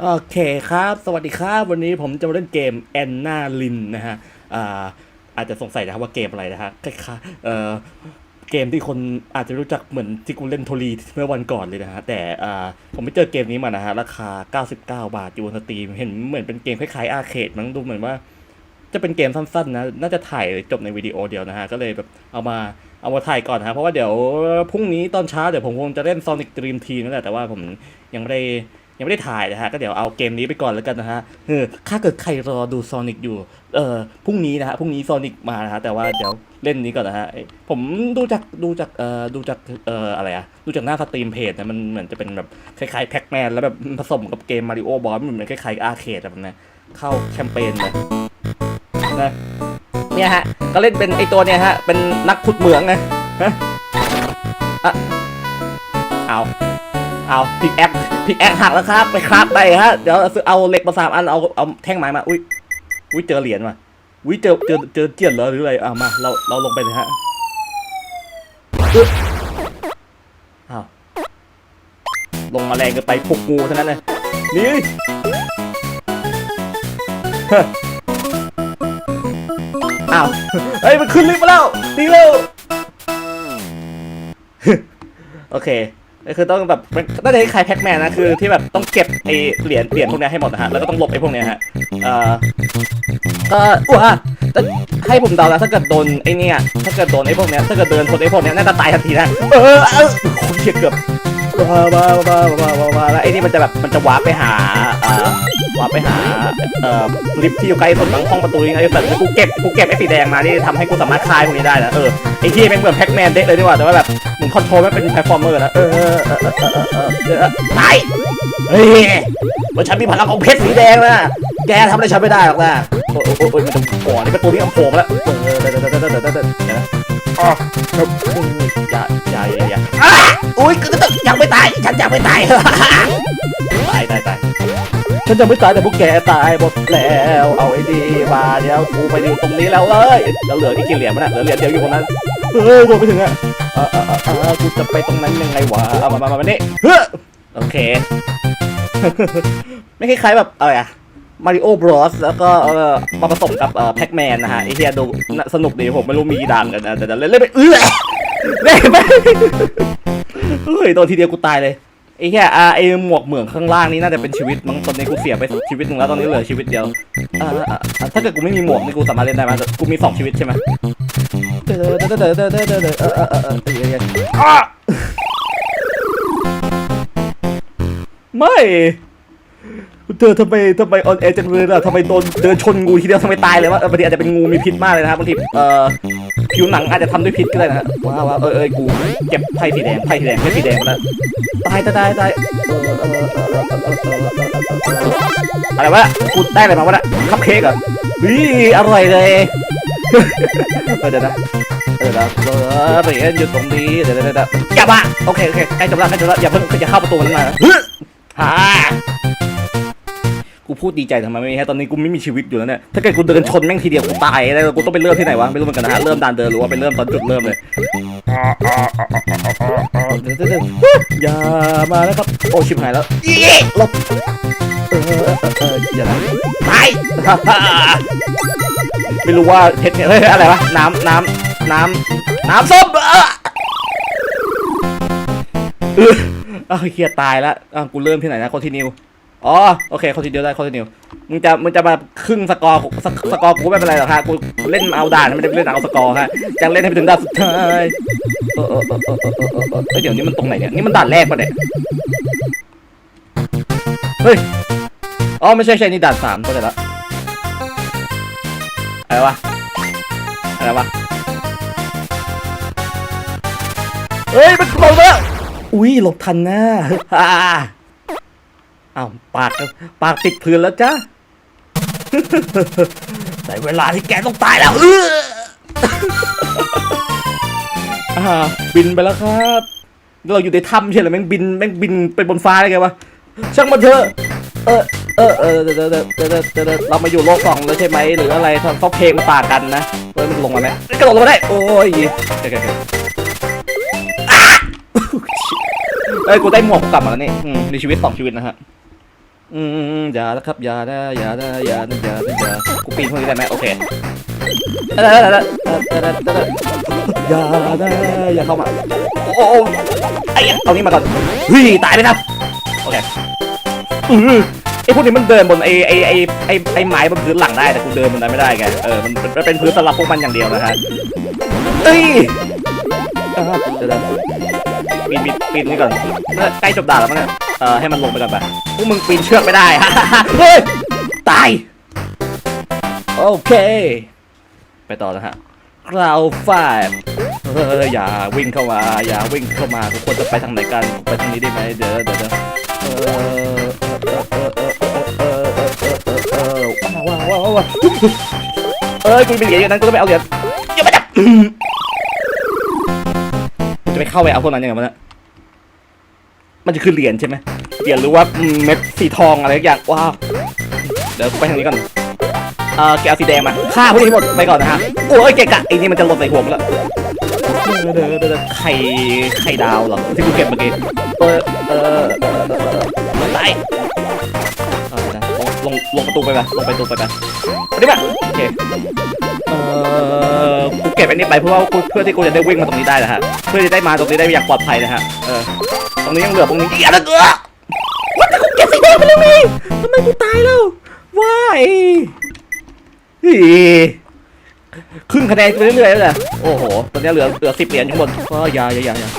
โอเคครับ สวัสดีครับ วันนี้ผมจะมาเล่นเกมแอนนาลินนะฮะอ่าอาจจะสงสัยนะครับว่าเกมอะไรนะฮะคล้ายๆเอ่อเกมที่คนอาจจะรู้จักเหมือนที่กูเล่นโทรีเมื่อวันก่อนเลยนะฮะ แต่อ่าผมไปเจอเกมนี้มานะฮะ ราคา 99 บาทอยู่บนสตรีม เห็นเหมือนเป็นเกมคล้ายๆอาร์เคดมั้งดูเหมือนว่า จะเป็นเกมสั้นๆนะ น่าจะถ่ายจบในวิดีโอเดียวนะฮะ ก็เลยแบบเอามาเอามาถ่ายก่อนนะฮะเพราะว่าเดี๋ยวพรุ่งนี้ตอนเช้าเดี๋ยวผมคงจะเล่น Sonic Dream Team นั่นแหละ แต่ว่าผมยังไม่ได้ ยังไม่ได้ถ่ายนะฮะ ก็เดี๋ยวเอาเกมนี้ไปก่อนแล้วกันนะฮะเออถ้าเกิดใครรอดู Sonic อยู่ เออพรุ่งนี้นะฮะ พรุ่งนี้ Sonic มานะฮะ แต่ว่าเดี๋ยวเล่นนี้ก่อนนะฮะเอ้ยผมดูจากดูจากเอ่อดูจากเอ่ออะไรอะดูจากหน้าสตรีมเพจนะ มันเหมือนจะเป็นแบบคล้ายๆแพ็กแมนแล้วแบบผสมกับเกมมาริโอบอลมันเหมือนคล้ายๆอาร์เคดแบบนั้นเข้าแคมเปญเลยนะเนี่ยฮะ ก็เล่นเป็นไอตัวเนี่ยฮะ เป็นนักขุดเหมืองไงฮะอะเอา เอาพิกแอคพิกแอคหักแล้วครับ ไปครับไปฮะเดี๋ยวเอาเหล็กมาสามอันเอาเอาแท่งไม้มาอุ้ยอุ้ยเจอเหรียญว่ะอุ้ยเจอเจอเจอเจียนเหรอหรืออะไรอ่ามาเราเราลงไปเลยฮะอ้าวลงมาแรงเกินไปปลุกงูเท่านั้นเลยนี่เฮ้ยอ้าวเฮ้ยมันขึ้นลิฟต์มาแล้วดีเร็วโอเค คือต้องแบบมันน่าจะคล้ายแพ็กแมนนะคือที่แบบต้องเก็บไอเหรียญเหรียญพวกเนี้ยให้หมดนะฮะแล้วก็ต้องหลบไอพวกเนี้ยฮะเอ่อก็ว้าให้ผมเดานะถ้าเกิดโดนไอเนี่ยถ้าเกิดโดนไอพวกเนี้ยถ้าเกิดเดินชนไอพวกเนี้ยน่าจะตายทันทีนะเออเออคนเกือบบ้าบ้าบ้าบ้าบ้าบ้าแล้วไอ้นี่มันจะแบบมันจะวาร์ปไปหาเอ่อ ว่าไปหาเอ่อลิฟที่อยู่ใกล้สุดของห้องประตูนี้ไอ้สัตว์กูเก็บกูเก็บไอ้สีแดงมาที่ทำให้กูสามารถคลายพวกนี้ได้นะเออไอ้ที่เป็นเหมือนแพ็กแมนเด็กเลยดีกว่าแต่ว่าแบบมึงคอนโทรลไม่เป็นแพลตฟอร์มเมอร์นะเออเออเออตายเฮ้ยว่าฉันมีพลังของเพชรสีแดงนะแกทำอะไรฉันไม่ได้หรอกนะโอ้ยโอ้ยมันจะก่อนนี่ประตูนี้อัมโผล่มาแล้วเอ๋ออย่าอย่าอย่าอย่าอุ้ยยังไม่ตายฉันยังไม่ตายตายตายตาย ฉันจะไม่ตายแต่พวกแกตายหมดแล้ว เอาไอ้ดีมาเดี๋ยวกูไปอยู่ตรงนี้แล้วเลยแล้วเหลืออีกกี่เหรียญมันอะเหลือเหรียญเดียวอยู่ตรงนั้นเฮ้ยกูไปถึงอะเออเออเออเออกูจะไปตรงนั้นยังไงวะเอามามามามานี่เฮ้ยโอเค ไม่คล้ายๆแบบอะไรอะมาริโอบรอสแล้วก็เออมาผสมกับเอ่อแพ็กแมนนะฮะไอเฮียดูน่าสนุกดีผมไม่รู้มีกี่ด่านกันนะแต่เล่นเล่นไปเอื้อเล่นไปเฮ้ยโดนทีเดียวกูตายเลย ไอ้แค่อาไอ้หมวกเหมืองข้างล่างนี่น่าจะเป็นชีวิตมั้งตอนนี้กูเสียไปชีวิตหนึ่งแล้วตอนนี้เหลือชีวิตเดียวอ่าอ่าอ่าถ้าเกิดกูไม่มีหมวกนี่กูสามารถเล่นได้ไหมกูมีสองชีวิตใช่ไหมเด้อเด้อเด้อเด้อเด้อเด้อเด้อออเออเออเออเออเอออะไม่ เธอทำไมทำไมออนแอจังเลยล่ะทำไมโดนเดินชนงูทีเดียวทำไมตายเลยวะเออบางทีอาจจะเป็นงูมีพิษมากเลยนะครับบางทีเอ่อผิวหนังอาจจะทำด้วยพิษก็ได้นะว้าวเออเออกูเก็บไพ่สีแดงไพ่สีแดงไม่สีแดงแล้วตายตายตายตายอะไรวะกูได้อะไรมาวะน่ะคัพเค้กเหรอวิอร่อยเลยเดี๋ยวนะเดี๋ยวนะเรียนอยู่ตรงนี้เดี๋ยวเดี๋ยวอย่ามาโอเคโอเคใกล้จบแล้วใกล้จบแล้วอย่าเพิ่งจะเข้าประตูมันมาฮ่า กูพูดดีใจทำไมไม่มีฮะตอนนี้กูไม่มีชีวิตอยู่แล้วเนี่ยถ้าเกิดกูเดินชนแม่งทีเดียวกูตายแล้วกูต้องไปเริ่มที่ไหนวะไม่รู้เหมือนกันนะฮะเริ่มดานเดินหรือว่าไปเริ่มตอนจุดเริ่มเลยเดี๋ยวเดี๋ยวเดี๋ยวอย่ามาแล้วครับโอ้ชิบหายแล้วอีหลบอย่านะตายไม่รู้ว่าเพชรเนี่ยเฮ้ยอะไรวะน้ำน้ำน้ำน้ำส้มเออเออเอาเฮียตายแล้วอะกูเริ่มที่ไหนนะคอนทินิว อ๋อโอเคคอนติเนียได้คอนติเนียมึงจะมึงจะมาครึ่งสกอร์สกสกอร์กูไม่เป็นไรหรอกฮะกูเล่นเอาด่านไม่ได้เล่นเอาสกอร์ฮะจะเล่นให้ถึงด่านสุดท้ายเออเออเออเออเออเออเดี๋ยวนี้มันตรงไหนเนี่ยนี่มันด่านแรกปะเนี่ยเฮ้ยอ๋อไม่ใช่ใช่นี่ด่านสามตัวเลยละอะไรวะอะไรวะเฮ้ยมันลบแล้วอุ้ยหลบทันนะฮ่า อ้าวปากปากติดพื้นแล้วจ้าแต่เวลาที่แกต้องตายแล้วเอออ่าบินไปแล้วครับ เราอยู่ในถ้ำใช่ไหมแม่งบินแม่งบินไปบนฟ้าได้ไงวะช่างมันเถอะเออเออเออเดี๋ยวเดี๋ยวเดเดเดี๋ยวเรามาอยู่โลกสองแล้วใช่ไหมหรืออะไรทำเพราเพลงมันต่างกันนะเฮ้ยมันลงมาไหมกระโดดลงมาได้ โอ้ยเดี๋ยวเอ้ยกูได้หมวกกลับมาแล้วนี่อืมมีชีวิตสองชีวิตนะฮะ อืมอย่านะครับอย่านะอย่านะอย่านะอย่านะอย่ากูปีนพวกนี้ได้ไหมโอเคได้ได้ได้อย่านะอย่าเข้ามาโอ้ไอ้เหี้ยเอานี่มาก่อนเฮ้ยตายเลยครับโอเคไอ้พวกนี้มันเดินบนไอ้ไอ้ไอ้ไอ้ไอ้ไม้บนพื้นหลังได้แต่กูเดินบนนั้นไม่ได้ไงเออมันมันเป็นพื้นสำหรับพวกมันอย่างเดียวนะฮะเอ้ยอ่าเดี๋ยวๆปีนปีนปีนนี่ก่อนใกล้จบด่านแล้วมั้งเนี่ย ออให้มันลงไปก่อนไปพวกมึงปีนเชือกไม่ได้ฮะเฮ้ยตาย โอเค ไปต่อนะฮะคราฟาดเอออย่าวิ่งเข้ามา อย่าวิ่งเข้ามาทุกคนจะไปทางไหนกัน ไปทางนี้ได้ไหมเดี๋ยวเดี๋ยวเออว้าวว้าวว้าวเอ้ยกูเป็นเหรียญอย่างนั้นกูต้องไปเอาเหรียญอย่ามาจับจะไปเข้าไปเอาพวกนั้นยังไงมันอะมันจะคือเหรียญใช่ไหม เหรียญหรือว่าเม็ดสีทองอะไรสักอย่างว้าวเดี๋ยวกูไปทางนี้ก่อนเอ่อแกเอาสีแดงมาฆ่าพวกนี้ให้หมดไปก่อนนะฮะโอ้ยเกะกะไอ้นี่มันจะหล่นใส่หัวมึงแล้วเดี๋ยวเดี๋ยวเดี๋ยวไข่ไข่ดาวเหรอที่กูเก็บเมื่อกี้เออเออเออเออเออตายเอาไปนะลงลงลงประตูไปไปลงไปประตูไปไปไปดิมาโอเคเออกูเก็บอันนี้ไปเพื่อว่ากูเพื่อที่กูจะได้วิ่งมาตรงนี้ได้นะฮะเพื่อจะได้มาตรงนี้ได้อย่างปลอดภัยนะฮะเออตรงนี้ยังเหลือตรงนี้อีกอันนึงเออว่าแต่กู เก็บสีแดงไปแล้วไงทำไมกูตายแล้วว้ายอีครึ่งคะแนนไปเรื่อยๆแล้วนี่ยโอ้โห ตอนนี้เหลือเหลือสิบเหรียญข้างบนก็อย่าอย่าอย่าอย่า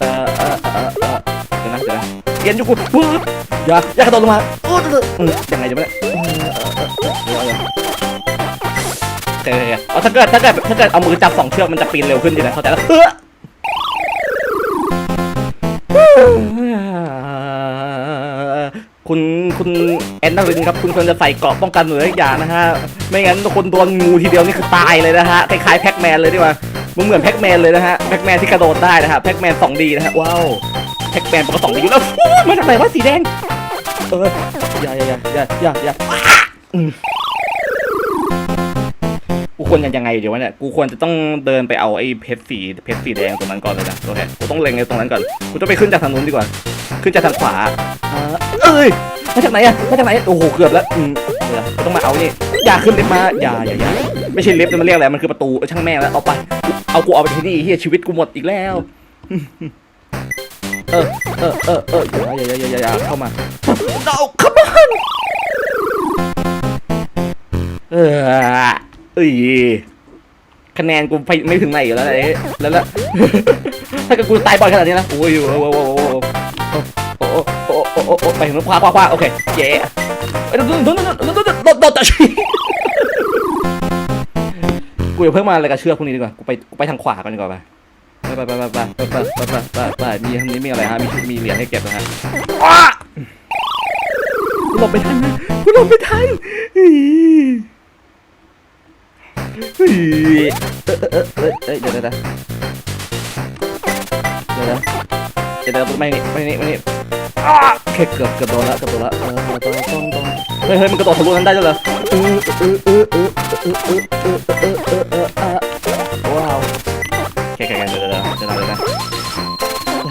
เออเออเออเออเดี๋ยวนะเดี๋ยวนะเหรียญอยู่กูปึ๊บอย่าอย่ากระโดดลงมาโอ้ยยังไงจะไม่ได้เออเออเออเออเออโอเคโอเคเอาถ้าเกิดถ้าเกิดถ้าเกิดเอามือจับสองเชือกมันจะปีนเร็วขึ้นดีนะเข้าใจแล้วเออ คุณคุณแอนนารินครับคุณควรจะใส่เกราะป้องกันหนืออีกอย่างนะฮะไม่งั้นคนโดนงูทีเดียวนี่คือตายเลยนะฮะคล้ายๆแพ็กแมนเลยดีกว่ามึงเหมือนแพ็กแมนเลยนะฮะแพ็กแมนที่กระโดดได้นะฮะแพ็กแมน 2D นะฮะว้าวแพ็กแมนปกติ 2D อยู่แล้วฟูมาจากไหนวะสีแดงเอออย่าอย่าอย่าอย่าอย่าอย่ากูควรจะยังไงเดี๋ยววะเนี่ยกูควรจะต้องเดินไปเอาไอ้เพชรสีเพชรสีแดงตรงนั้นก่อนเลยนะโอเคกูต้องเล็งไอ้ตรงนั้นก่อนกูต้องไปขึ้นจากทางนู้นดีกว่า ขึ้นจากทางขวาอ่าเอ้ยมาจากไหนอะมาจากไหนโอ้โหเกือบแล้วอืมเดี๋ยวต้องมาเอานี่อย่าขึ้นเลิฟมาอย่าอย่าอย่าไม่ใช่เลิฟต์มันเรียกอะไรมันคือประตูเออช่างแม่งแล้วเอาไปเอากูเอาไปที่นี่เฮียชีวิตกูหมดอีกแล้วเออเออเออเอออย่าอย่าอย่าอย่าอย่าเข้ามาเอาเข้ามาเออเอ้ยคะแนนกูไปไม่ถึงไหนอยู่แล้วไอ้แล้วแล้วถ้าเกิดกูตายบ่อยขนาดนี้นะโอ้ยโอ้โหโอ้โหโอ้โห โอ้โหโอ้โอ้ไปถึงขวาขวาขวาโอเคเย้ไอ้ดนโดนโดนโดนโดนโดนโดนตะชีกูอย่าเพิ่งมาอะไรกับเชือกพวกนี้ดีกว่ากูไปกูไปทางขวาก่อนดีกว่าไปไปไปไปไปไปไปไปไปไปไปมีทางนี้มีอะไรฮะมีมีเหรียญให้เก็บนะฮะอ้ากูหลบไปทันนะกูหลบไปทันเฮ้ยเฮ้ยเออเออเออเออเดี๋ยวเดี๋ยวเดี๋ยวเดี๋ยวเดี๋ยวไม่นี่ไม่นี่ไม่นี่ แค่เกือบเกือบโดนละเกือบโดนละเออโดนโดนโดนโดนเฮ้ยเฮ้ยมันกระโดดทะลุนั้นได้ด้วยเหรอเออเออเออเออเออเออเออเออเออเอออะว้าวแค่แค่เดี๋ยวเดี๋ยวเดี๋ยวเดี๋ยวเดี๋ยว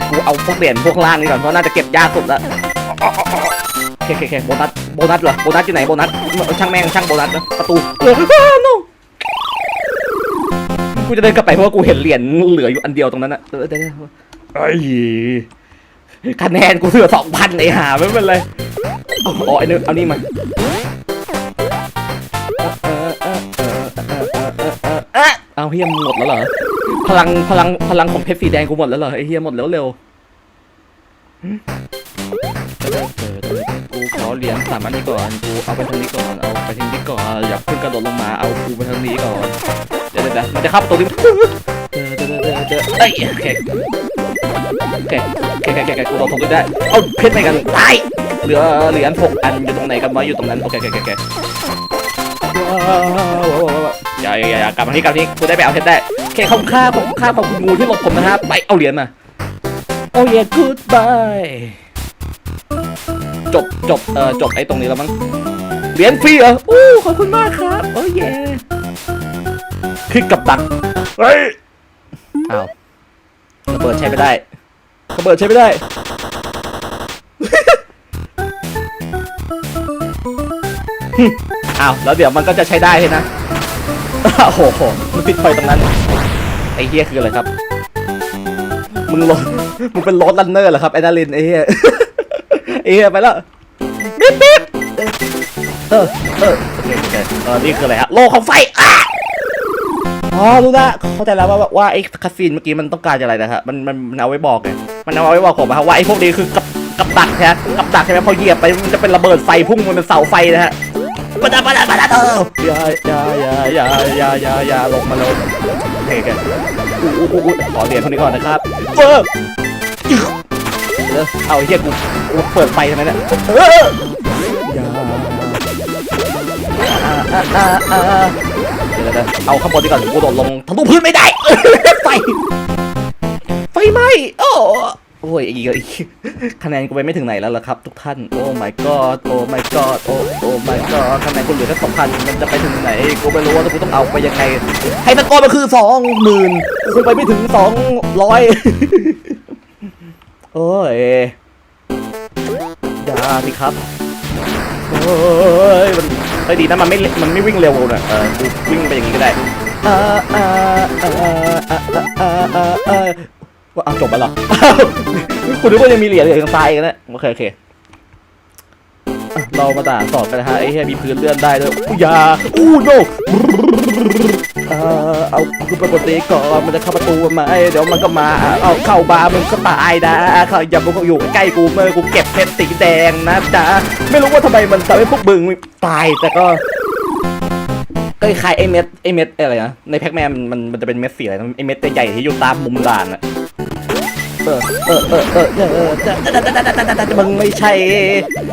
กูเอาพวกเหรียญพวกล่างนี่ก่อนเพราะน่าจะเก็บยากสุดละแค่แค่แค่โบนัสโบนัสเหรอโบนัสอยู่ไหนโบนัสช่างแม่งช่างโบนัสนะประตูเออ no กูจะเดินกลับไปเพราะว่ากูเห็นเหรียญเหลืออยู่อันเดียวตรงนั้นอะเออเดี๋ยวเดี๋ยวไอ้ คะแนนกูเหลือสองพันไอ้ห่าไม่เป็นไรอ๋อไอ้นึงเอานี่มาเอาเฮียหมดแล้วเหรอ พลังพลังพลังของเพชรสีแดงกูหมดแล้วเหรอไอ้เฮียหมดแล้วเร็วกูขอเหรียญสามอันนี้ก่อน กูเอาไปทางนี้ก่อน เอาไปทางนี้ก่อน อย่าเพิ่งกระโดดลงมา เอากูไปทางนี้ก่อน เดี๋ยวเดี๋ยวมันจะเข้าประตูนี้เดี๋ยวเดี๋ยวเดี๋ยวเดี๋ยว เอ้ยโอเคโอเคโอเคโอเคโอเคกูโดนถกได้ เอาเพชรไปกันตายเหลือเหรียญหกอันอยู่ตรงไหนกันวะอยู่ตรงนั้นโอเคโอเคโอเคอย่าอย่าอย่ากลับมาที่กลับมาที่กูได้ไปเอาเพชรได้โอเคขอบค่าขอบค่าขอบคุณงูที่หลบผมนะฮะไปเอาเหรียญมาโอ้ย goodbye จบจบเอ่อจบไอ้ตรงนี้แล้วมั้งเหรียญฟรีเหรออู้ขอบคุณมากครับโอ้ยคลิกกับดักเฮ้ยอ้าวระเบิดใช้ไม่ได้ ระเบิดใช้ไม่ได้อ้าวแล้วเดี๋ยวมันก็จะใช้ได้ใช่นะโอ้โหมันติดไฟตรงนั้นไอ้เฮียคืออะไรครับ มึงรถมึงเป็นรถลันเนอร์เหรอครับไอ้นารินไอ้เฮียไอ้เฮียไปแล้วบิ๊บบิ๊บเออเออโอเคโอเคเออนี่คืออะไรฮะโลของไฟอะ อ๋อรู้ละเข้าใจแล้วว่าว่าไอ้คาสินเมื่อกี้มันต้องการอะไรนะฮะมันมันมันเอาไว้บอกไงมันเอาไว้บอกผมนะฮะว่าไอ้พวกนี้คือกับกับดักใช่ไหมกับดักใช่ไหมพอเหยียบไปมันจะเป็นระเบิดไฟพุ่งมันเป็นเสาไฟนะฮะปะดาปะดาปะดาเอออย่าอย่าอย่าอย่าอย่าอย่าอย่าลงมาเลยโอเคกันอู้อู้อู้ขอเรียนเท่านี้ก่อนนะครับเออเออเอาไอ้เฮียกูกูเปิดไฟทำไมเนี่ยเอออย่า ดี๋ยวเดี๋ยวเอาข้างบนดีก่อนกูโดดลงทะลุพื้นไม่ได้ไฟไฟไหม้โอ้โอ้ยอีกอีกคะแนนกูไปไม่ถึงไหนแล้วล่ะครับ ทุกท่านโอ้ my god โอ้ my god โอ้โอ้ my god คะแนนกูเหลือแค่สองพันมันจะไปถึงไหนกูไม่รู้ว่ากูต้องเอาไปยังไงให้ตะโกนมันคือสองหมื่นกูไปไม่ถึงสองร้อยโอ้ยอย่าสิครับโอ้ยมัน เฮ้ยดีนะมันไม่มันไม่วิ่งเร็วเนะเออวิ่งไปอย่างนี้ก็ได้ว่าจบแล้วเหรอคุณนึกว่ายังมีเหรียญเหลือทางซ้ายอีกนะโอเคโอเคเรามาต่าสอบกันนะฮะไอ้เฮียมีพื้นเลื่อนได้ด้วยอู้ยาอู้โน เอาคือปกติก่อนมันจะเข้าประตูมาเดี๋ยวมันก็มา เอาเข้าบาร์มันก็ตายนะเขาอย่ามาอยู่ใกล้กูเมื่อกูเก็บเพชรสีแดงนะจ๊ะไม่รู้ว่าทำไมมันทำให้พวกมึงตายแต่ก็ก็คล้ายไอเม็ดไอเม็ดอะไรนะในแพ็กแมนมันมันจะเป็นเม็ดสีอะไรไอเม็ดใหญ่ที่อยู่ตามมุมด่านอะ เออเออเออเออเออมึงไม่ใช่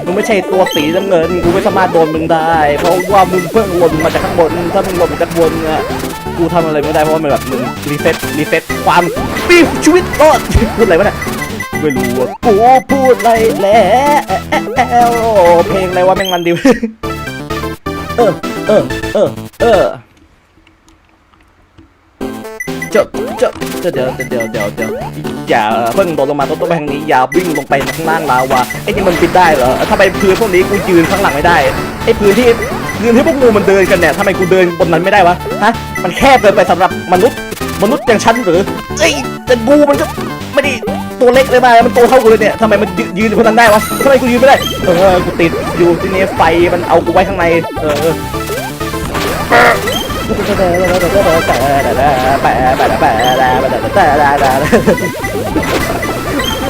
มึงไม่ใช่ตัวสีน้ำเงินกูไม่สามารถโดนมึงได้ เพราะว่ามึงเพิ่งหล่นมาจากข้างบนถ้ามึงหล่นมาจากบนอะกูทำอะไรไม่ได้เพราะมันแบบมึงรีเซ็ตรีเซ็ตความปีชีวิตรอดพูดอะไรวะเนี่ยไม่รู้ว่ากูพูดอะไรแล้วเพลงอะไรวะแม่งมันดิวเออเออเออเออ เจ้าเจ้าเดี๋ยวเดี๋ยวเดี๋ยวเดี๋ยวเดี๋ยวอย่าเพิ่งโดดลงมาต้นต้นไปทางนี้อย่าวิ่งลงไปข้างล่างลาวาไอ้นี่มันปิดได้เหรอทำไมพื้นพวกนี้กูยืนข้างหลังไม่ได้ไอ้พื้นที่พื้นที่พวกงูมันเดินกันเนี่ยทำไมกูเดินบนนั้นไม่ได้วะฮะมันแคบเกินไปสำหรับมนุษย์มนุษย์อย่างฉันหรือเอ้แต่งูมันก็ไม่ได้ตัวเล็กเลยมามันโตเท่ากูเลยเนี่ยทำไมมันยืนยืนอยู่บนนั้นได้วะทำไมกูยืนไม่ได้เออกูติดอยู่ที่นี่ไฟมันเอากูไว้ข้างในเออ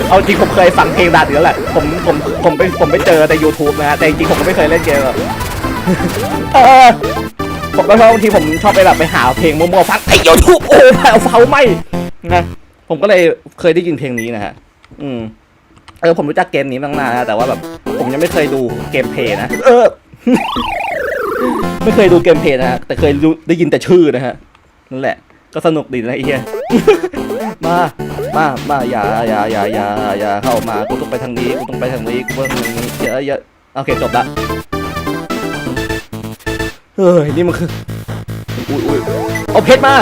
เอาจริงผมเคยฟังเพลงดาดอยู่แล้วแหละ ผมผมผมไปผมไปเจอใน YouTube นะฮะ แต่จริงผมก็ไม่เคยเล่นเกมหรอกเออผมก็ชอบบางทีผมชอบไปแบบไปหาเพลงมั่วๆฟังไอ้ YouTube โอ้แผ่วเฝ้าไหมนะผมก็เลยเคยได้ยินเพลงนี้นะฮะ อืม เออผมรู้จักเกมนี้มาตั้งนานนะแต่ว่าแบบ ผมยังไม่เคยดูเกมเพลย์นะ เออ ไม่เคยดูเกมเพลย์นะฮะแต่เคยได้ยินแต่ชื่อนะฮะนั่นแหละก็สนุกดีนะไอ้เหี้ยมามามาอย่าอย่าอย่าอย่าอย่าเข้ามากูต้องไปทางนี้กูต้องไปทางนี้กูต้องไปทางนี้เยอะเยอะโอเคจบละเฮ้ยนี่มันคืออุ้ยอุ้ยเอาเพชรมา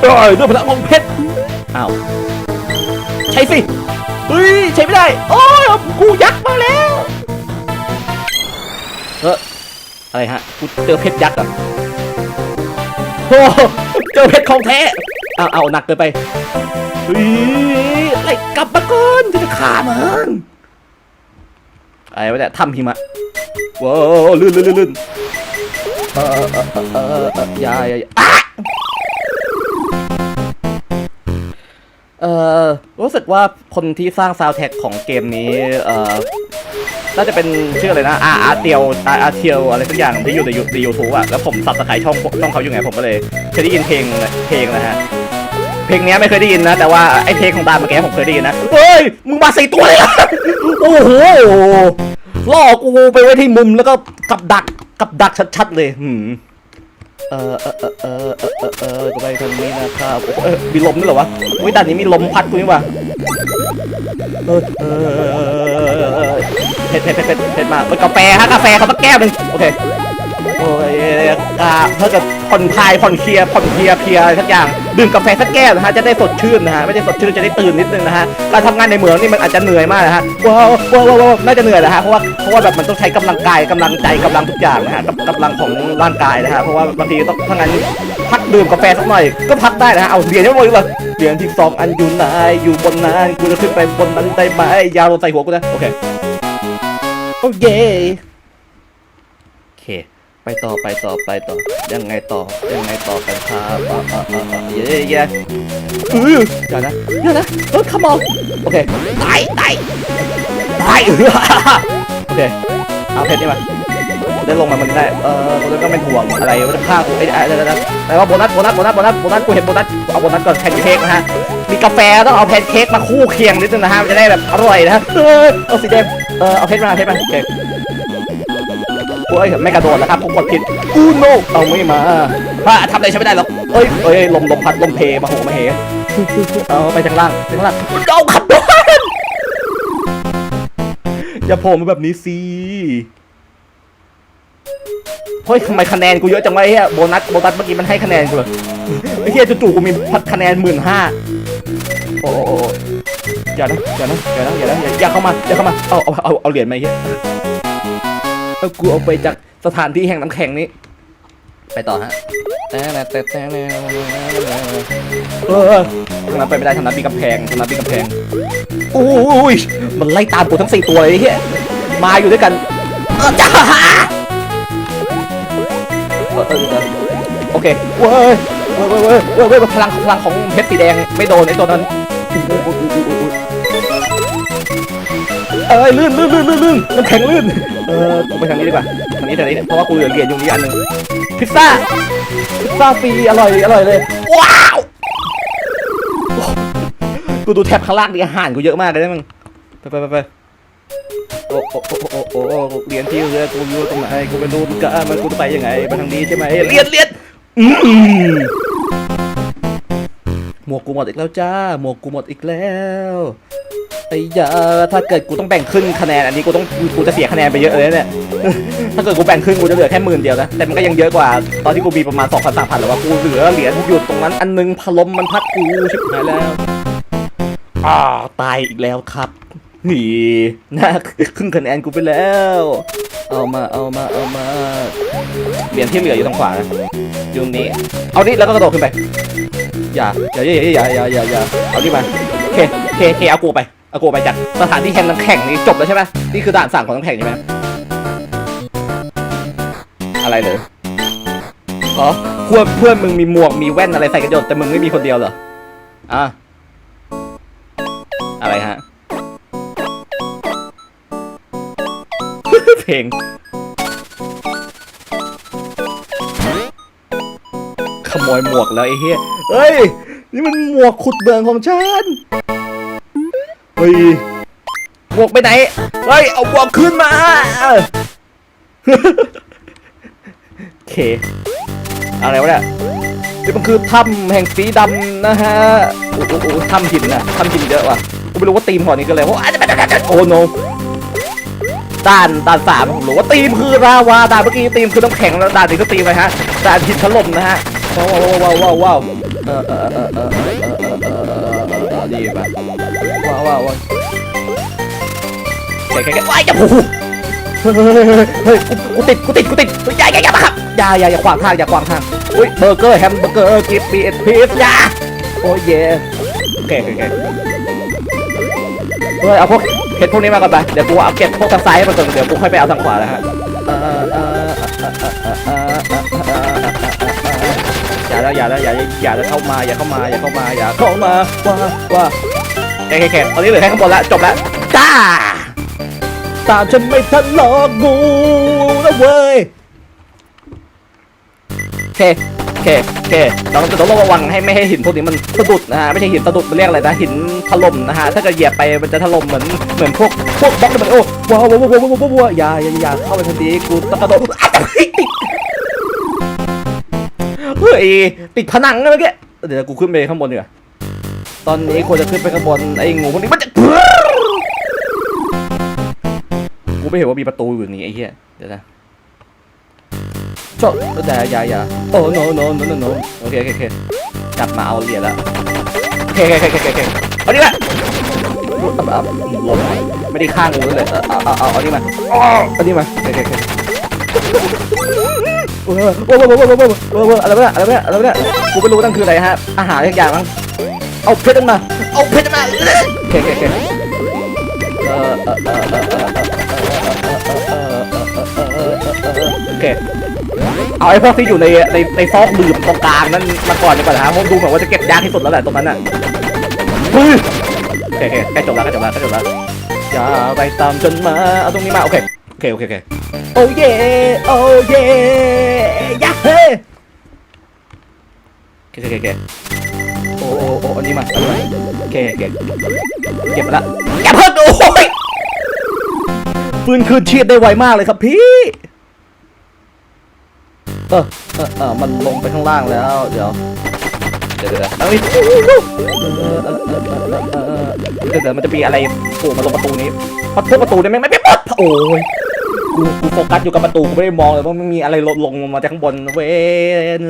เอ้ยด้วยพลังของเพชรอ้าวใช่สิเฮ้ยใช้ไม่ได้โอ้ยกูยักษ์มาแล้ว อะไรฮะกูเจอเพชรยักษ์อะโอ้เจอเพชรของแท้เอาเอาหนักเกินไปเฮ้ยอะไรกลับมาก่อนจะฆ่ามันอะไรวะเนี่ยทำหิมะว้าวลื่นลื่นลื่นลื่นเออเออเออเออเอออย่าอย่าอย่าอะ เออรู้สึกว่าคนที่สร้างซาวแท็กของเกมนี้เออน่าจะเป็นชื่ออะไรนะอาอาเตียวอาอาเทียวอะไรสักอย่างที่อยู่ในยูในยูทูบอะแล้วผมสับสไครช่องช่องเขาอยู่ไงผมก็เลยเคยได้ยินเพลงเพลงนะฮะเพลงนี้ไม่เคยได้ยินนะ แต่ว่าไอเพลงของดานเมื่อกี้ผมเคยได้ยินนะเฮ้ยมึงมาใส่ตัวเลยโอ้โหล่อกูไปไว้ที่มุมแล้วก็กับดักกับดักชัดๆเลยหืม เออเออเออเออเออเออเออไปทางนี้นะครับเออมีลมด้วยเหรอวะวิด่านนี้มีลมพัดกูนี่วะเออเออเผ็ดเผ็ดเผ็ดเผ็ดเผ็ดมากเป็นกาแฟฮะกาแฟเขาสักแก้วหนึ่งโอเคโอ้ย อ่าถ้าเกิดผ่อนคลายผ่อนเคลียร์ผ่อนเพลียเพลียอะไรสักอย่างดื่มกาแฟสักแก้วนะฮะจะได้สดชื่นนะฮะไม่ได้สดชื่นจะได้ตื่นนิดนึงนะฮะการทำงานในเหมืองนี่มันอาจจะเหนื่อยมากนะฮะว้าวว้าวว้าวน่าจะเหนื่อยนะฮะเพราะว่าเพราะว่าแบบมันต้องใช้กำลังกายกำลังใจกำลังทุกอย่างนะฮะกับกำลังของร่างกายนะฮะเพราะว่าบางทีต้องถ้างั้นพักดื่มกาแฟสักหน่อยก็พักได้นะฮะเอาเหรียญไม่หมดเลยเหรียญที่สองอันอยู่ไหนอยู่บนนั้นกูจะขึ้นไปบนนั้นได้ไหมยาวลงใส่หัวกูนะโอเคโอเคโอเค ไปต่อไปต่อไปต่อ ยังไงต่อ ยังไงต่อกันครับอ่าอ่าอ่าอ่าเย้เย้เอออย่านะอย่านะเออ come on โอเคตายตายตายโอเคเอาเพชรนี่มาได้ลงมามันได้เออกูก็ไม่ห่วงอะไรว่าจะฆ่ากูไอ้ไอ้ไอ้ไอ้แต่ว่าโบนัสโบนัสโบนัสโบนัสโบนัสกูเห็นโบนัสเอาโบนัสก่อนแพนเค้กนะฮะมีกาแฟต้องเอาแพนเค้กมาคู่เคียงนิดนึงนะฮะมันจะได้แบบอร่อยนะฮะเออเอาสีแดงเออเอาเพชรมาเอาเพชรมาโอเค โอ้ยไม่กระโดดนะครับผมกดผิดอู้โนเอาไม่มาว่าทำอะไรใช้ไม่ได้หรอกเอ้ยเอ้ยลมลมพัดลมเพมาโหมาเหเอาไปทางล่างไปทางล่างเอาขับบ้านอย่าโผล่มาแบบนี้สิเฮ้ยทำไมคะแนนกูเยอะจังวะเฮียโบนัสโบนัสเมื่อกี้มันให้คะแนนกูเลยไอ้เฮียจู่ๆกูมีพัดคะแนนหมื่นห้าโอ้โอ้โอ้อย่านะอย่านะอย่านะอย่านะอย่าเข้ามาอย่าเข้ามาเอาเอาเอาเอาเหรียญมาเฮีย เอากูเอาไปจากสถานที่แห่งน้ำแข็งนี้ ไปต่อฮะแต่แต่แต่แต่เออทางนั้นไปไม่ได้ทางนั้นมีกำแพงทางนั้นมีกำแพงอุ้ยมันไล่ตามกูทั้งสี่ตัวเลยไอ้เฮียมาอยู่ด้วยกันเออจ้าเออเออเออโอเคเว้ยเว้ยเว้ยเว้ยเว้ยเว้ยพลังพลังของเพชรสีแดงไม่โดนไอ้ตัวนั้น เอ้ยลื่นลื่นลื่นลื่นลื่นน้ำแข็งลื่นเออไปทางนี้ดีกว่าทางนี้ทางนี้เพราะว่ากูเหลือเหรียญอยู่นี่อันหนึงพิซซ่าพิซซ่าฟรีอร่อยอร่อยเลยว้าวกูดูแท็บข้างล่างดิอาหารกูเยอะมากเลยนะมึงไปไปไปไปโอ้โอ้โอ้โอ้โอ้โอ้เหรียญที่เรือกูอยู่ตรงไหนกูไม่รู้มึงก็มันกูจะไปยังไงไปทางนี้ใช่ไหมเหรียญเหรียญอืมหมวกกูหมดอีกแล้วจ้าหมวกกูหมดอีกแล้ว ไอ้ยาถ้าเกิดกูต้องแบ่งครึ่งคะแนนอันนี้กูต้องกูจะเสียคะแนนไปเยอะเลยเนี่ย ถ้าเกิดกูแบ่งครึ่งกูจะเหลือแค่หมื่นเดียวนะ แต่มันก็ยังเยอะกว่า ตอนที่กูมีประมาณ2 0 0 0 3,000หรือว่ากูเหลือเหรียญอยู่ตรงนั้นอันนึงพลมมันพัดกูชิบหายแล้วอ่าตายอีกแล้วครับหนีนะครึ่งคะแนนกูไปแล้ว เอามาเอามาเอามาเหรียญที่เหลืออยู่ตรงขวานะอยู่ตรงนี้ เอานี่แล้วก็กระโดดขึ้นไป อย่าอย่าอย่าอย่าอย่าอย่าอย่าเอานี่มาโอเคโอเคโอเคเอากูไป อากูไปจากสถานที่แข่งน้ำแข็งนี้จบแล้วใช่ไหมนี่คือด่านสั่งของน้ำแข็งใช่ไหมอะไรเลยอ๋อเพื่อนเพื่อนมึงมีหมวกมีแว่นอะไรใส่กันหยดแต่มึงไม่มีคนเดียวเหรออะอะไรฮะ เพลงขโมยหมวกแล้วไอ้เหี้ย เฮ้ย นี่มันหมวกขุดเบืองของฉัน ฮ้ยหมวกไปไหน เฮ้ย เอาหมวกขึ้นมา โอเค อะไรวะเนี่ยนี่มันคือถ้ำแห่งสีดำนะฮะโอ้โหโอ้โหถ้ำหินนะถ้ำหินเยอะว่ะกูไม่รู้ว่าตีมของนี้คืออะไรเพราะอาจจะโอ้โนด่านด่านสามผมรู้ว่าตีมคือราวาด่านเมื่อกี้ตีมคือน้ำแข็งแล้วด่านนี้ก็ตีมอะไรฮะด่านหินถล่มนะฮะว้าวว้าวว้าวว้าวเออเออเออเออเออ ดีป่ะว้าวว้าวว้าวแกแกแกว้ายจะผูเฮ้ยเฮ้ยกูติดกูติดกูติดอย่าอย่าอย่ามาครับอย่าอย่าอย่าขวางทางอย่าขวางทางอุ้ยเบอร์เกอร์แฮมเบอร์เกอร์กิฟต์ปีเอสพีฟอย่าโอ้ยเย่โอเคโอเคเฮ้ยเอาพวกเห็ดพวกนี้มาก่อนไปเดี๋ยวกูเอาเก็บพวกทางซ้ายมาก่อนเดี๋ยวกูค่อยไปเอาทางขวาแล้วฮะอย่า แล้วอย่าแล้วอย่าอย่าเข้ามาอย่าเข้ามาอย่าเข้ามาอย่าเข้ามาว่าว่าแค่แค่ตอนนี้เหลือแค่ข้างบนแล้วจบแล้วจ้าตามฉันไม่ทันหลอกงูนะเว้ยโอเคโอเคโอเคเราจะต้องระวังให้ไม่ให้หินพวกนี้มันสะดุดนะฮะไม่ใช่หินสะดุดมันเรียกอะไรนะหินถล่มนะฮะถ้าเกิดเหยียบไปมันจะถล่มเหมือนเหมือนพวกพวกบล็อกที่มันโอ้ว้าวว้าวว้าวว้าวว้าวว้าวอย่าอย่าอย่าเข้าไปทันทีกูต้องกระโดดอ้าวเฮ้ ยติดผนังเมื่อกี้เดี๋ยวกูขึ้นไปข้างบนดีกว่าตอนนี้ควรจะขึ้นไปข้างบนไอ้งูพวกนี้มันจะกูไม่เห็นว่ามีประตูอยู่นี่ไอ้เหี้ยเดี๋ยวนะจบอย่อย่าอย่าโอ้ no no no no no โอเคโอเคโอเคกลับมาเอาเหรียญแล้วโอเคโอเคโอเคโอเคเอาดิมาเอาเอาลงไม่ได้ข้างงูเลยเอาเอาเอาเอาดิมาเอาดิมาโอเคโอเค โอ้โหโอ้โหโอ้โหโอ้โหโอ้โหอะไรวะอะไรวะอะไรวะกูไม่รู้นั่นคืออะไรฮะ อาหารทุกอย่างมั้งเอาเพชรมา เอาเพชรมาโอเคโอเคโอเคเออเออเออเออเออโอเคเอาไอ้พวกที่อยู่ในในในซอกดื่มตรงกลางนั้นมาก่อนดีกว่านะผมดูเหมือนว่าจะเก็บยากที่สุดแล้วแหละตรงนั้นอะเฮ้ยโอเคโอเคใกล้จบแล้วใกล้จบแล้วใกล้จบแล้วอย่าไปตามจนมาเอาตรงนี้มาโอเค เคโอเคโอเคโอ้เย่โอ้เย่ยะเฮ้โอเคโอเคโอเคโอ้โอ้โอ้อันนี้มาอันนี้มาโอเคโอเคเก็บมาละอย่าเพิ่งโอ้ยฟื้นคืนชีพได้ไวมากเลยครับพี่เออเออเออมันลงไปข้างล่างแล้ว เดี๋ยวเดี๋ยวเดี๋ยวเอ้ยเออเออเออเออเออเออเดี๋ยวเดี๋ยวมันจะมีอะไรโผล่มาตรงประตูนี้เพราะทุกประตูเนี่ยไม่ไม่ไม่หมดโอ้ย กูกูโฟกัสอยู่กับประตูกูไม่ได้มองเลยว่ามันมีอะไรลงลงมาจากข้างบนเวน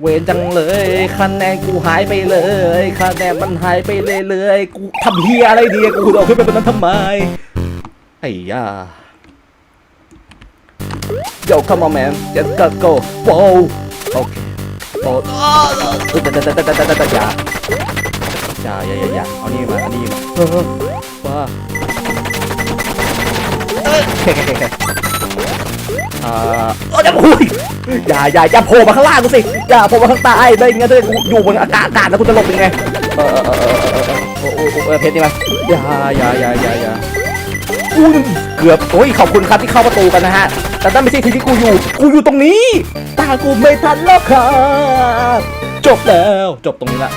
เวนจังเลยคะแนนกูหายไปเลยคะแนนมันหายไปเลยเลยๆกูทำเฮียอะไรดีกูโดดขึ้นไปบนนั้นทำไมไอ้ย่า Yo, come on, man. Let's go, go. Whoa. Okay. Oh. เออเดี๋ยวเดี๋ยวเดี๋ยวเดี๋ยวเดี๋ยวเดี๋ยวอย่าอย่าอย่าอย่าอย่าเอานี่มาเอานี่มาเออว้า เอออเอเคโอเอ่าเอออย่าพูดอย่าอย่าอย่าโผล่มาข้างล่างกูสิอย่าโผล่มาข้างใต้ได้ไงได้กูอยู่บนอากาศอากาศแล้วกูจะหลบยังไงเออเออเออเออเออเออโอ้โอ้โอ้เพชรนี่มาอย่าอย่าอย่าอย่าอย่าอุ้เกือบโอ้ยขอบคุณครับที่เข้าประตูกันนะฮะ แต่นั่นไม่ใช่ที่ที่กูอยู่ กูอยู่ตรงนี้ ตากูไม่ทันแล้วครับจบแล้ว จบตรงนี้ละ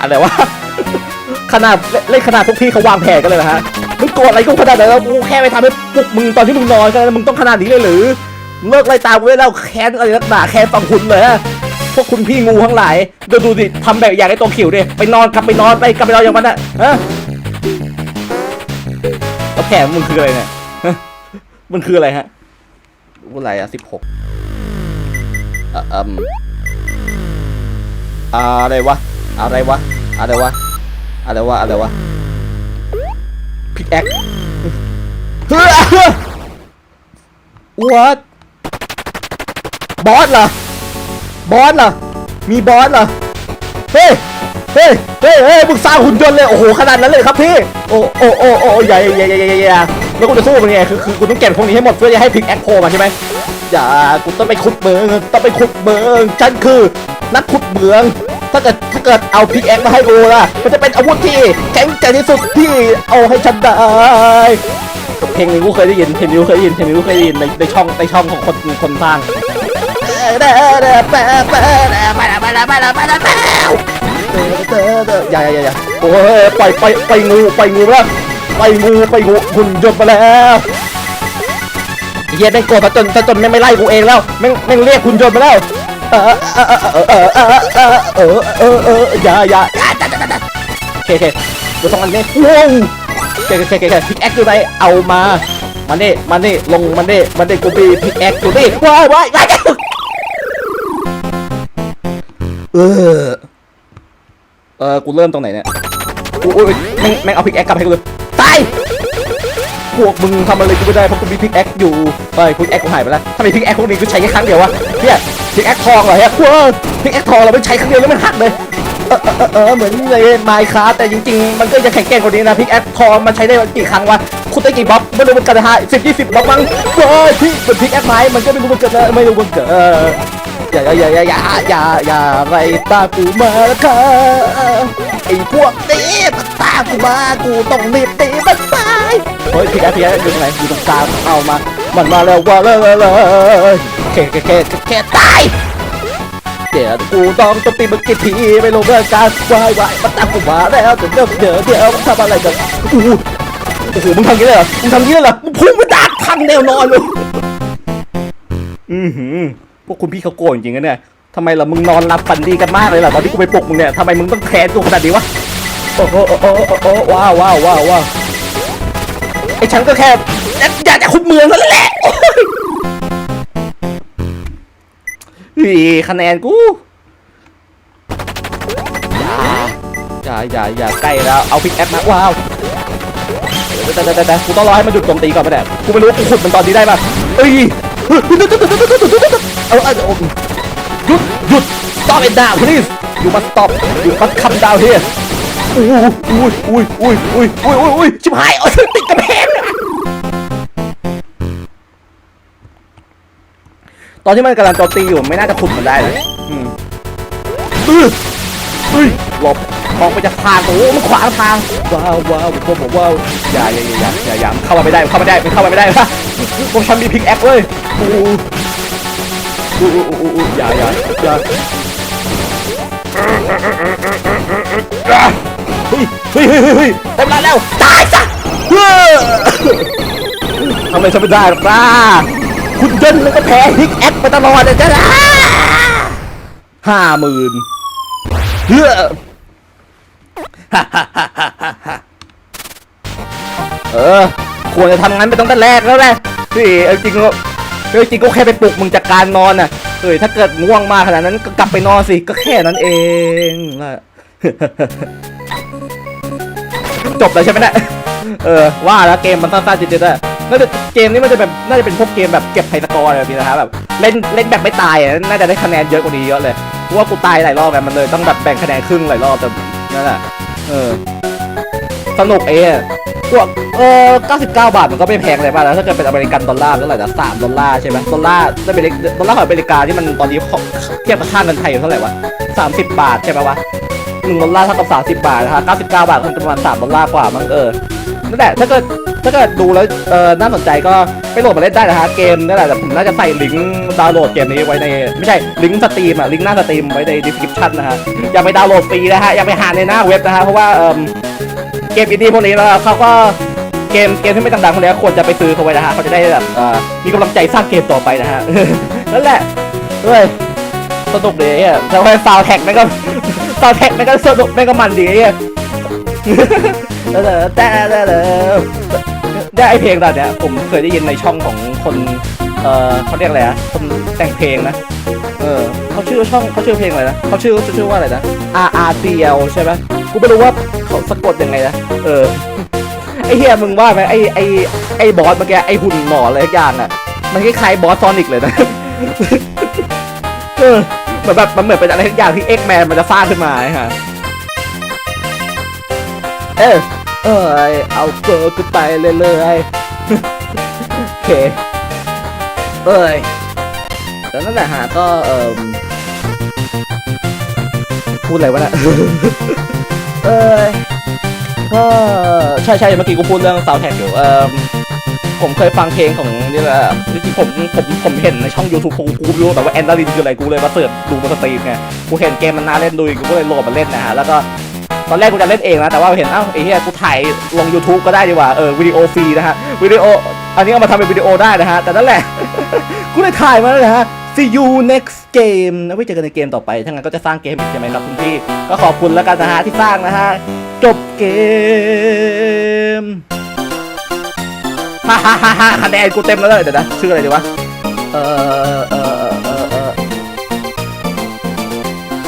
อะไรวะ ขนาดเล่นขนาดพวกพี่เขาวางแผนกันเลยนะฮะมึงโกรธอะไรกูขนาดไหนแล้วกูแค่ไปทำให้ปลุกมึงตอนที่มึงนอนกันมึงต้องขนาดนี้เลยหรือเลิกไล่ตามกูได้แล้วแค้นอะไรนักหนาแค้นฟังคุณเลยอะพวกคุณพี่งูทั้งหลายดูดูดิทำแบบอย่างไอ้ตัวขิวดิไปนอนกลับไปนอนไปกลับไปนอนอย่างมันอะฮะแล้วแผนมึงคืออะไรเนี่ยมันคืออะไรฮะว่าอะไรอะสิบหกอะอะไรวะ อะไรวะ อะไรวะ อะไรวะอะไรวะพิกแอคเฮ้ย what บอสเหรอบอสเหรอมีบอสเหรอเฮ้ยเฮ้ยเฮ้ยเฮ้ยมึงสร้างหุ่นยนต์เลยโอ้โหขนาดนั้นเลยครับพี่โอ้โอ้โอ้โอ้ใหญ่ใหญ่ใหญ่ใหญ่ใหญ่แล้วกูจะสู้มันไงคือคือกูต้องเก็บพวกนี้ให้หมดเพื่อจะให้พิกแอคโผล่มาใช่ไหมอย่ากูต้องไปขุดเมืองต้องไปขุดเมืองฉันคือนักขุดเมือง ถ้าเกิดถ้าเกิดเอาพิกแอคมาให้กูล่ะมันจะเป็นอาวุธที่แข็งแกร่งที่สุดที่เอาให้ฉันได้เพลงนี้กูเคยได้ยินเพลงนี้กูเคยได้ยินเพลงนี้กูเคยได้ยินในในช่องในช่องของคนคนสร้างอย่าอย่าอย่าอย่าโอ้ยปล่อยปล่อยปล่อยงูปล่อยงูแล้วปล่อยงูปล่อยงูหุ่นยนต์มาแล้วเฮียแม่งโกรธมาจนจนแม่งไม่ไล่กูเองแล้วแม่งแม่งเรียกหุ่นยนต์มาแล้ว เออเออเอออย่าอย่าเคเคดูสองอันนี้ว้าวเคเคเคเคพิกแอคอยู่ไหนเอามามันนี่มันนี่ลงมันนี่มันนี่กูบีพิกแอคอยู่นี่ว้ายว้ายว้ยเออเออกูเริ่มตรงไหนเนี่ยโอ้ยแม่งแม่งเอาพิกแอคกลับให้กูเลยตายพวกมึงทำอะไรกูไม่ได้เพราะกูมีพิกแอคอยู่ไปพิกแอคกูหายไปแล้วทำไมพิกแอคพวกนี้กูใช้แค่ครั้งเดียววะเนี่ย พิกแอคทองเหรอฮะว้าวพิกแอคทองเราไม่ใช้ครั้งเดียวแล้วมันหักเลยเออเออเออเหมือนในไมค์คาแต่จริงๆ มันก็จะแข็งแกร่งกว่านี้นะพิกแอคทองมันใช้ได้กี่ครั้งวะคุณได้กี่บล็อกไม่รู้มันกันนะฮะสิบยี่สิบบล็อกมั้งเฮ้ยพี่เป็นพิกแอคไม้มันก็ไม่รู้มันเกิดอะไรไม่รู้มันเกิดอย่าอย่าอย่าอย่าอย่าอย่าไรตากูมาล้วค่ะไอ้พวกนี้มันตามกูมากูต้องรีบตีมันตายเฮ้ยพี่แอฟพี่แอฟอยู่ตรงไหนอยู่ตรงกลางเอามา มันมาแล้วว่าเลยเลยแค่แค่แค่แค่ตายเดี๋ยวกูต้องต้องตีมันกี่ทีไม่ลงเรื่องการวายวายมันตามกูมาแล้วเดี๋ยวเดี๋ยวเดี๋ยวมันทำอะไรกันโอ้โหโอ้โหมึงทำงี้เลยเหรอมึงทำงี้เลยเหรอมึงพุ่งไปดักทันแนวนอนเลยอือหือพวกคุณพี่เขาโกรธจริงๆนะเนี่ยทำไมล่ะมึงนอนหลับฝันดีกันมากเลยล่ะตอนที่กูไปปลุกมึงเนี่ยทำไมมึงต้องแค้นกูขนาดนี้วะโอ้โหโอ้โหโอ้โหว้าวว้าวว้าวว้าวไอ้ฉันก็แค่ อยากจะคุมเมืองแล้วแหละอีคะแนนกูอย่าอย่าอย่าใกล้แล้ว เอาพิกแอปมาว้าวแต่แต่แต่แต่กูต้องรอให้มันหยุดโจมตีก่อนไปแดกกูไม่รู้กูขุดมันตอนนี้ได้ป่ะเอ้ยเอาเอาเอาหยุดหยุด stop it down please you must stop you must come down here อุ้ยอุ้ยอุ้ยอุ้ยอุ้ยอุ้ยอุ้ยอุ้ยชิบหายเอาติด ตอนที่มันกำลังโจมตีอยู่ไม่น่าจะขุดมันได้เลยอืมอื้ออุ้ยหลบมองไปจากทางโอ้โหมันขวางทางว้าวว้าวผมบอกว้าวอย่าอย่าอย่าอย่าอย่าเข้ามาไม่ได้เข้ามาไม่ได้มันเข้ามาไม่ได้ฮะผมฉันมีพิกแอคเว้ยโอ้โหโอ้โหโอ้โหโอ้โหอย่าอย่าอย่าเฮ้ยเฮ้ยเฮ้ยเฮ้ยเฮ้ยได้เวลาแล้วตายซะเฮ้อทำไมฉันไม่ได้หรอกล่ะ คุณเดินแล้วก็แพ้ฮิกแอคไปตลอดเลยจ้ะนะห้าหมื่นเฮ้อเออ ควรจะทำงั้นไปตั้งแต่แรกแล้วแหละพี่เอาจริงก็เอาจริงก็แค่ไปปลุกมึงจากการนอนน่ะเฮ้ยถ้าเกิดง่วงมากขนาดนั้นก็กลับไปนอนสิก็แค่นั้นเองล่ะจบแล้วใช่ไหมเนี่ยเออว่าแล้วเกมมันสั้นๆจริงๆด้วย น่าจะเกมนี้มันจะแบบน่าจะเป็นพวกเกมแบบเก็บไฮสกอร์อะไรแบบนี้นะครับแบบเล่นเล่นแบบไม่ตายอะน่าจะได้คะแนนเยอะกว่านี้เยอะเลยเพราะว่ากูตายหลายรอบแบบมันเลยต้องแบบแบ่งคะแนนครึ่งหลายรอบแต่นั่นแหละเออสนุกเองพวกเออ99 บาทมันก็ไม่แพงเลยป่ะแล้วถ้าเกิดเป็นอเมริกันดอลลาร์เท่าไหร่นะ3ดอลลาร์ใช่ไหมดอลลาร์ถ้าเป็นดอลลาร์ของอเมริกาที่มันตอนนี้เทียบกับค่าเงินไทยอยู่เท่าไหร่วะ30บบาทใช่ไหมวะหนึ่งดอลลาร์เท่ากับสามสิบบาทนะฮะเก้าสิบเก้าบาทคงจะประมาณสามดอลลาร์กว่ามั้งเออนั่นแหละถ้าเกิด ถ้าเกิดดูแล้วเออน่าสนใจก็ไปโหลดมาเล่นได้นะฮะเกมนั่นแหละแต่ผมน่าจะใส่ลิงก์ดาวน์โหลดเกมนี้ไว้ในไม่ใช่ลิงก์สตรีมอะลิงก์หน้าสตรีมไว้ใน description นะฮะอย่าไปดาวน์โหลดฟรีนะฮะอย่าไปหาในหน้าเว็บนะฮะเพราะว่าเออเกมอินดี้พวกนี้แล้วเขาก็เกมเกมที่ไม่ดังๆพวกนี้ควรจะไปซื้อเขาไว้นะฮะเขาจะได้แบบเออมีกำลังใจสร้างเกมต่อไปนะฮะนั่นแหละเฮ้ยสนุกดีอะแต่ว่าซาวแท็กแม่งก็ซาวแท็กแม่งก็สนุกแม่งก็มันดีอะแต่แต่แต่แต่ ได้ไอเพลงแบบเนี้ยผมเคยได้ยินในช่องของคนเออเขาเรียกอะไรอะคนแต่งเพลงนะเออเขาชื่อช่องเขาชื่อเพลงอะไรนะเขาชื่อชื่อว่าอะไรนะ R R T L ใช่ไหมกูไม่รู้ว่าเขาสะกดยังไงนะเออไอเฮียมึงว่าไหมไอไอไอบอสเมื่อกี้ไอหุ่นหมออะไรสักอย่างอะมันคล้ายๆบอสซอนิกเลยนะเออเหมือนแบบมันเหมือนเป็นอะไรทุกอย่างที่เอ็กแมนมันจะสร้างขึ้นมาไอ้ฮะเออ เอยเอาเกิร์ขึ้นไปเรื่อยๆโอเคเอ้ยแล้วนั่นแหละฮะก็เอ่มพูดอะไรวะน่ะเอ้ยก็ใช่ใช่เมื่อกี้กูพูดเรื่องซาวแท็กอยู่เอ่มผมเคยฟังเพลงของนี่แหละจริงๆผมผมผมเห็นในช่อง YouTube ของกูรู้แต่ว่าแอนดารินคืออะไรกูเลยมาเสิร์ชดูบนสตรีมไงกูเห็นเกมมันน่าเล่นดูกูก็เลยโหลดมาเล่นนะฮะแล้วก็ ตอนแรกกูจะเล่นเองนะ แต่ว่าเห็นเอ้าไอ้เหี้ยกูถ่ายลง YouTube ก็ได้ดีกว่า เออวิดีโอฟรีนะฮะวิดีโอ อันนี้เอามาทำเป็นวิดีโอได้นะฮะ แต่นั่นแหละ กูเลยถ่ายมาแล้วนะฮะ see you next game แล้วไว้เจอกันในเกมต่อไป ถ้างั้นก็จะสร้างเกมอีกใช่ไหมครับคุณพี่ ก็ขอบคุณแล้วกันนะฮะที่สร้างนะฮะ จบเกม ฮ่าฮ่าฮ่าคะแนนกูเต็มแล้วเลยเดี๋ยวนะ ชื่ออะไรดีวะ เออเออเออเออเออ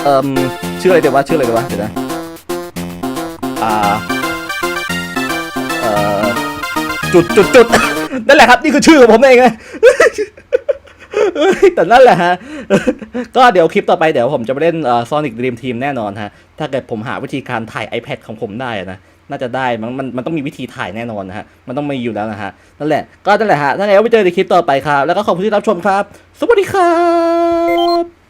เออชื่ออะไรดีวะ ชื่ออะไรดีวะ เดี๋ยวนะ จุดจุดจุดนั่นแหละครับนี่คือชื่อของผมเองไงแต่นั่นแหละฮะ ก็เดี๋ยวคลิปต่อไปเดี๋ยวผมจะไปเล่นเอ่อ Sonic Dream Team แน่นอนฮะ ถ้าเกิดผมหาวิธีการถ่าย iPad ของผมได้นะ น่าจะได้ มันมันมันต้องมีวิธีถ่ายแน่นอนนะฮะ มันต้องมีอยู่แล้วนะฮะ นั่นแหละ ก็นั่นแหละฮะถ้าไงก็ไปเจอในคลิปต่อไปครับ แล้วก็ขอบคุณที่รับชมครับ สวัสดีครับ